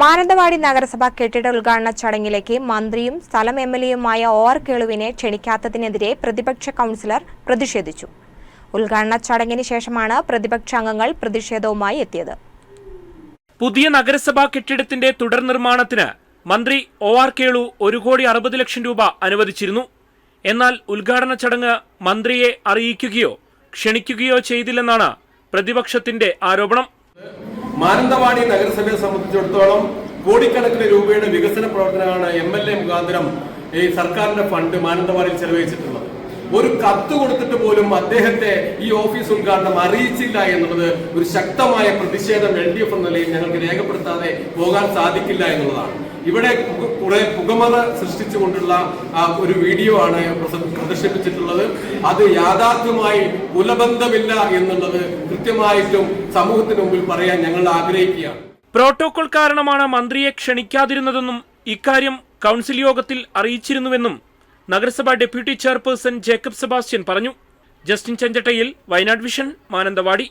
മാനന്തവാടി നഗരസഭാ കെട്ടിട ഉദ്ഘാടന ചടങ്ങിലേക്ക് മന്ത്രിയും സ്ഥലം എം എൽ എയുമായ ഒ ആർ കേളുവിനെ ക്ഷണിക്കാത്തതിനെതിരെ പ്രതിപക്ഷ കൗൺസിലർ പ്രതിഷേധിച്ചു. ഉദ്ഘാടന ചടങ്ങിന് ശേഷമാണ് പ്രതിപക്ഷ അംഗങ്ങൾ പ്രതിഷേധവുമായി എത്തിയത്. പുതിയ നഗരസഭാ കെട്ടിടത്തിന്റെ തുടർ നിർമ്മാണത്തിന് മന്ത്രി ഒ ആർ കേളു ഒരു കോടി അറുപത് ലക്ഷം രൂപ അനുവദിച്ചിരുന്നു. എന്നാൽ ഉദ്ഘാടന ചടങ്ങ് മന്ത്രിയെ അറിയിക്കുകയോ ക്ഷണിക്കുകയോ ചെയ്തില്ലെന്നാണ് പ്രതിപക്ഷത്തിന്റെ ആരോപണം. മാനന്തവാടി നഗരസഭയെ സംബന്ധിച്ചിടത്തോളം കോടിക്കണക്കിന് രൂപയുടെ വികസന പ്രവർത്തനമാണ് എം എൽ എ മുഖാന്തരം ഈ സർക്കാരിന്റെ ഫണ്ട് മാനന്തവാടിയിൽ ചെലവഴിച്ചിട്ടുള്ളത്. ഒരു കത്ത് കൊടുത്തിട്ട് പോലും അദ്ദേഹത്തെ ഈ ഓഫീസ് ഉദ്ഘാടനം അറിയിച്ചില്ല എന്നുള്ളത് ഒരു ശക്തമായ പ്രതിഷേധം എൽ ഡി എഫ് എന്ന നിലയിൽ ഞങ്ങൾക്ക് രേഖപ്പെടുത്താതെ പോകാൻ സാധിക്കില്ല എന്നുള്ളതാണ്. ഇവിടെ കുറെ പുകമറ സൃഷ്ടിച്ചുകൊണ്ടുള്ള ഒരു വീഡിയോ ആണ് പ്രദർശിപ്പിച്ചിട്ടുള്ളത്. അത് യാഥാർത്ഥ്യമായി കുലബന്ധമില്ല എന്നുള്ളത് കൃത്യമായിട്ടും സമൂഹത്തിന് മുമ്പിൽ പറയാൻ ഞങ്ങൾ ആഗ്രഹിക്കുകയാണ്. പ്രോട്ടോകോൾ കാരണമാണ് മന്ത്രിയെ ക്ഷണിക്കാതിരുന്നതെന്നും ഇക്കാര്യം കൗൺസിൽ യോഗത്തിൽ അറിയിച്ചിരുന്നുവെന്നും നഗരസഭാ ഡെപ്യൂട്ടി ചെയർപേഴ്സൺ ജേക്കബ് സെബാസ്റ്റ്യൻ പറഞ്ഞു. Justin Chenchattayil Wayanad vision Mananthavady.